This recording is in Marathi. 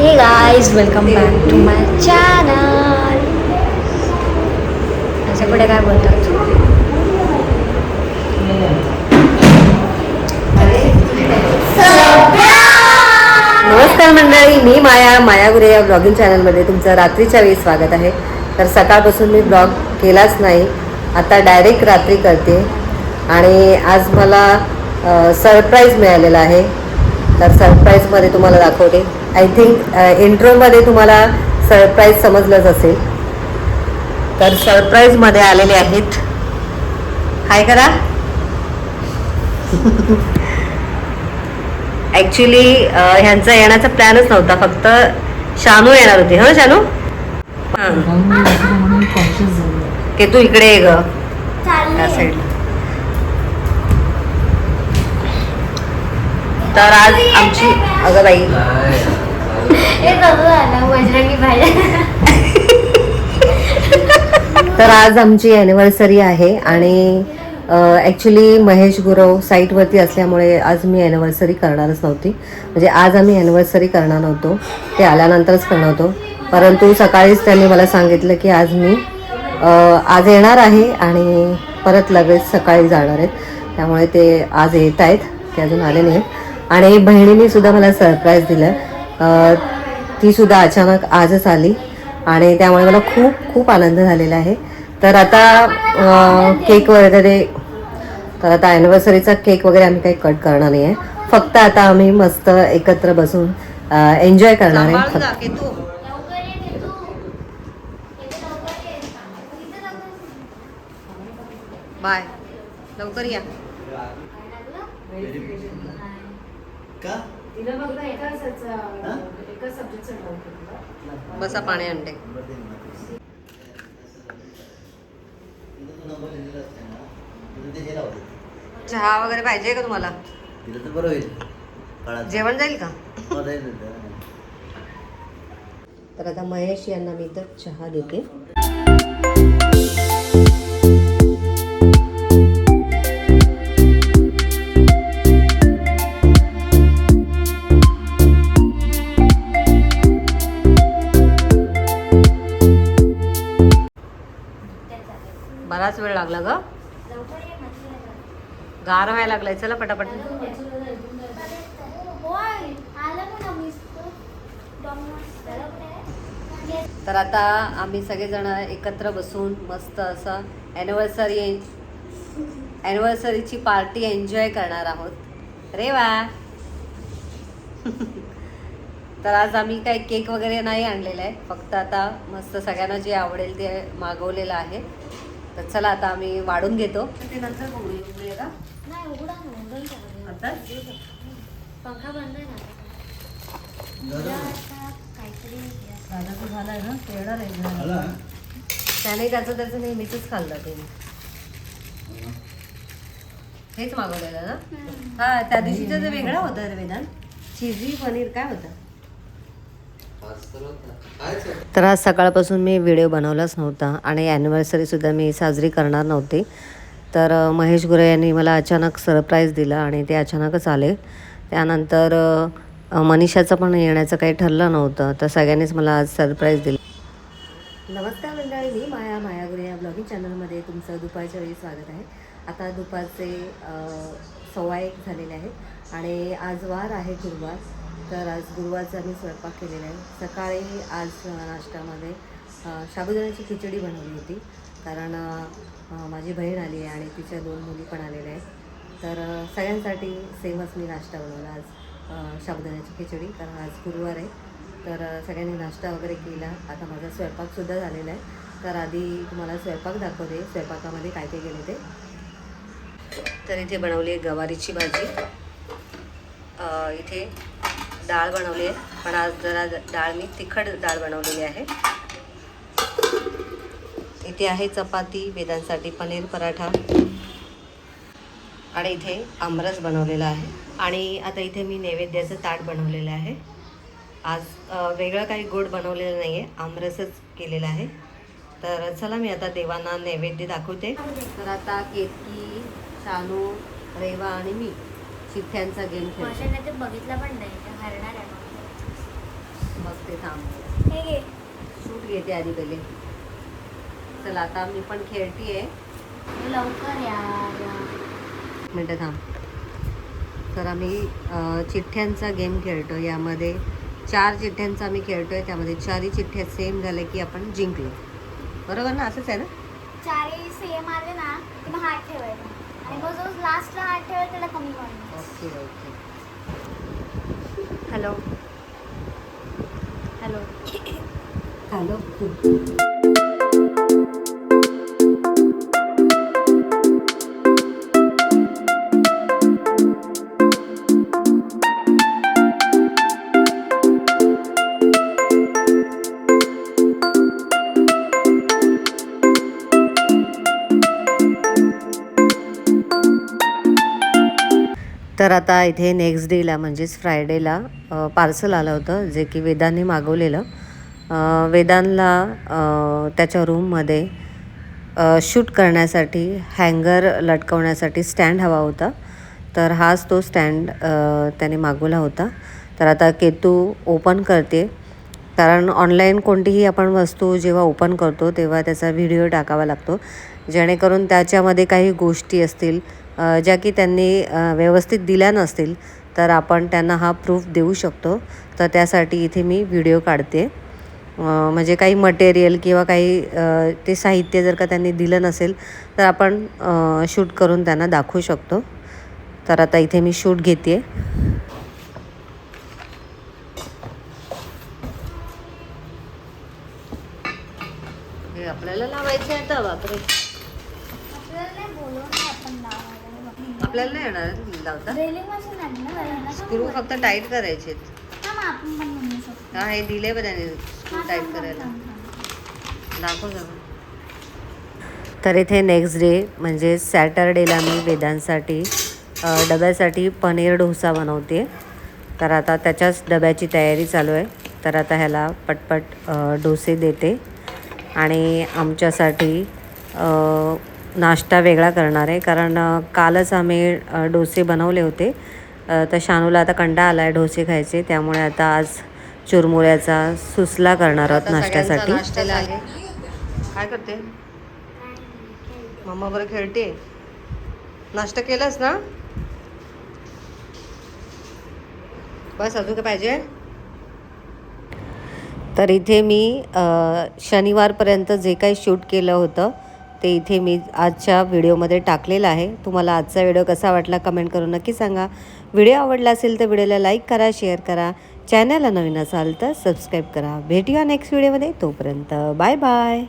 Hey guys welcome back to my channel त्याच्या पुढे काय बोलतात नमस्कार मंडळी मी माया माया गुरे या ब्लॉगिंग चॅनलमध्ये तुमचं रात्रीच्या वेळी स्वागत आहे. तर सकाळपासून मी ब्लॉग केलाच नाही आता डायरेक्ट रात्री करते. आणि आज मला सरप्राईज मिळालेला आहे. तर सरप्राईजमध्ये तुम्हाला दाखवते. आय थिंक इंट्रोमध्ये तुम्हाला सरप्राईज समजलंच असेल. तर सरप्राईजमध्ये आलेले आहेत. हाय करा. ऍक्च्युली ह्यांचा येण्याचा प्लॅनच नव्हता. फक्त शानू येणार होती. हो शानू? के तू इकडे ये ग. त्या साईडला तर आज आमची अगं बाई. तर आज आमची ॲनिव्हर्सरी आहे आणि ॲक्च्युली महेश गुरव साईटवरती असल्यामुळे आज मी ॲनिव्हर्सरी करणारच नव्हती. म्हणजे आज आम्ही ॲनिव्हर्सरी करणार नव्हतो. ते आल्यानंतरच करणार होतो. परंतु सकाळीच त्यांनी मला सांगितलं की आज मी आज येणार आहे आणि परत लगेच सकाळी जाणार आहेत. त्यामुळे ते आज येत आहेत. ते अजून आले नाही आहेत आणि बहिणीने सुद्धा मला सरप्राईज दिलं. ती सुद्धा अचानक आजच आली आणि त्यामुळे मला खूप खूप आनंद झालेला आहे. तर आता केक वगैरे तर आता ॲनिव्हर्सरीचा केक वगैरे आम्ही काही कट करणार नाही आहे फक्त आता आम्ही मस्त एकत्र बसून एन्जॉय करणार आहे. फक्त बाय लवकर या. बसा पाणी अंडे चहा वगैरे पाहिजे का तुम्हाला? तिला तर बरं होईल. काळात जेवण जाईल का. तर आता महेश यांना मी तर चहा देते. बराच वेळ लागला ग. गार व्हायला लागलाय. चला पटापट. तर आता आम्ही सगळेजण एकत्र बसून मस्त असं ॲनिव्हर्सरी ॲनिव्हर्सरीची पार्टी एन्जॉय करणार आहोत. रे वा. तर आज आम्ही काही केक वगैरे नाही आणलेला आहे. फक्त आता मस्त सगळ्यांना जे आवडेल ते मागवलेलं आहे. तर चला आता आम्ही वाढून घेतो. ते नंतर बघू उघडूया का आता? पंखा बंद आहे ना. दादा. तू झालाय ना? ते येणार आहे आला? त्याने त्याचं त्याचं नेहमीच खाल्लं ते. हेच मागवलेलं ना? हा त्या दिवशीचं जे वेगळं होतं रे वेदांत चिझी पनीर काय होतं? तर आज सकाळपासून मी व्हिडिओ बनवलाच नव्हता आणि ॲनिव्हर्सरीसुद्धा मी साजरी करणार नव्हती. तर महेश गुरे यांनी मला अचानक सरप्राईज दिलं आणि ते अचानकच आले. त्यानंतर मनीषाचं पण येण्याचं काही ठरलं नव्हतं तर सगळ्यांनीच मला आज सरप्राईज दिलं. नमस्कार मंडळी मी माया माया गुरे या ब्लॉगिंग चॅनलमध्ये तुमचं दुपारच्या वेळी स्वागत आहे. आता दुपारचे सव्वा एक झालेले आहेत आणि आज वार आहे गुरुवार. तर आज गुरुवारचा आम्ही स्वयंपाक केलेला आहे. सकाळी आज नाश्त्यामध्ये साबुदाण्याची खिचडी बनवली होती. कारण माझी बहीण आली आहे आणि तिच्या दोन मुली पण आलेल्या आहेत. तर सगळ्यांसाठी सेमच मी नाश्ता बनवला आज साबुदाण्याची खिचडी. कारण आज गुरुवार आहे. तर सगळ्यांनी नाश्ता वगैरे केला. आता माझा स्वयंपाकसुद्धा झालेला आहे. तर आधी तुम्हाला स्वयंपाक दाखवते. स्वयंपाकामध्ये काय काय केले ते. तर इथे बनवली आहे गवारीची भाजी. इथे डाळ बनवली आहे. पण आज जरा डाळ मी तिखट डाळ बनवलेली आहे. इथे आहे चपाती वेदांसाठी पनीर पराठा. आणि इथे आमरस बनवलेला आहे. आणि आता इथे मी नैवेद्याचं ताट बनवलेलं आहे. आज वेगळं काही गोड बनवलेलं नाही आहे आमरसच केलेलं आहे. तर चला मी आता देवांना नैवेद्य दाखवते. तर आता केतकी शानू रेवा आणि मी चिठ्ठ्यांचा गेम खेळतो. माशाने ते बघितलं पण नाही ते हरणार आहे मग. दाखवते थांब. हे घे. शूट घेते आधी पहिले. चला आता मी पण खेळतीये. लवकर यार मिनटं थांब. तर आम्ही अ, चिठ्ठ्यांचा गेम खेळतो यामध्ये चार चिठ्ठ्यांचा आम्ही खेळतोय. त्यामध्ये चारही चिठ्ठ्या सेम झाल्या की आपण जिंकलो. बरोबर ना? असंच आहे ना? चारही सेम आले ना की मग हात ठेवायचा. आणि मग जो लास्टला ठेवायचा त्याला कमी पडणार okay okay hello hello hello तर आता इथे नेक्स्ट डेला म्हणजेच फ्रायडेला पार्सल आलं होतं जे की वेदांनी मागवलेलं. वेदांला वेदांना त्याच्या रूममध्ये शूट करण्यासाठी हँगर लटकवण्यासाठी स्टँड हवा होता. तर हाच तो स्टँड त्याने मागवला होता. तर आता केतू ओपन करते. कारण ऑनलाईन कोणतीही आपण वस्तू जेव्हा ओपन करतो तेव्हा त्याचा व्हिडिओ टाकावा लागतो. जेणेकरून त्याच्यामध्ये काही गोष्टी असतील ज्या की त्यांनी व्यवस्थित दिल्या नसतील तर आपण त्यांना हा प्रूफ देऊ शकतो. तर त्यासाठी इथे मी व्हिडिओ काढते. म्हणजे काही मटेरियल किंवा काही ते साहित्य जर का त्यांनी दिलं नसेल तर आपण शूट करून त्यांना दाखवू शकतो. तर आता इथे मी शूट घेते आपल्याला लावायचं आहे आता बापरे आपल्याला नाही बोलवून नाही आपण लावायला आपल्याला नाही येणार लावता ड्रिलिंग मशीन आहे ना बघायला स्क्रू फक्त टाईट करायचे हा मग आपण पण म्हणू शकतो. हा हे दिले बघ त्याने स्क्रू हा, टाईट थांब, थांब, करायला. थांब, थांब. दाखव जरा. तर इथे नेक्स्ट डे म्हणजे सॅटरडेला मी वेदांसाठी अ, डब्यासाठी पनीर डोसा बनवते. तर आता त्याच्याच डब्याची तयारी चालू आहे. तर आता ह्याला पटपट अ, डोसे देते. आणि आमच्यासाठी अ, नाश्ता वेगळा करणार आहे. कारण कालच आम्ही डोसे बनवले होते. तर शानूला आता कंटा आला आहे डोसे खायचे. त्यामुळे आता आज चुरमुऱ्याचा सुसला करणार आहोत नाश्त्यासाठी. काय करते? मम्मा बरं खेळते? नाश्ता केलास ना? बस अजून काय पाहिजे? तर इथे मी शनिवारपर्यंत जे काही शूट केलं होतं ते इथे मी आजच्या व्हिडिओमध्ये टाकलेलं आहे. तुम्हाला आजचा व्हिडिओ कसा वाटला कमेंट करून नक्की सांगा. व्हिडिओ आवडला असेल तर व्हिडिओला लाईक करा शेअर करा. चॅनलला नवीन असाल तर सबस्क्राईब करा. भेटूया नेक्स्ट व्हिडिओमध्ये. तोपर्यंत बाय बाय.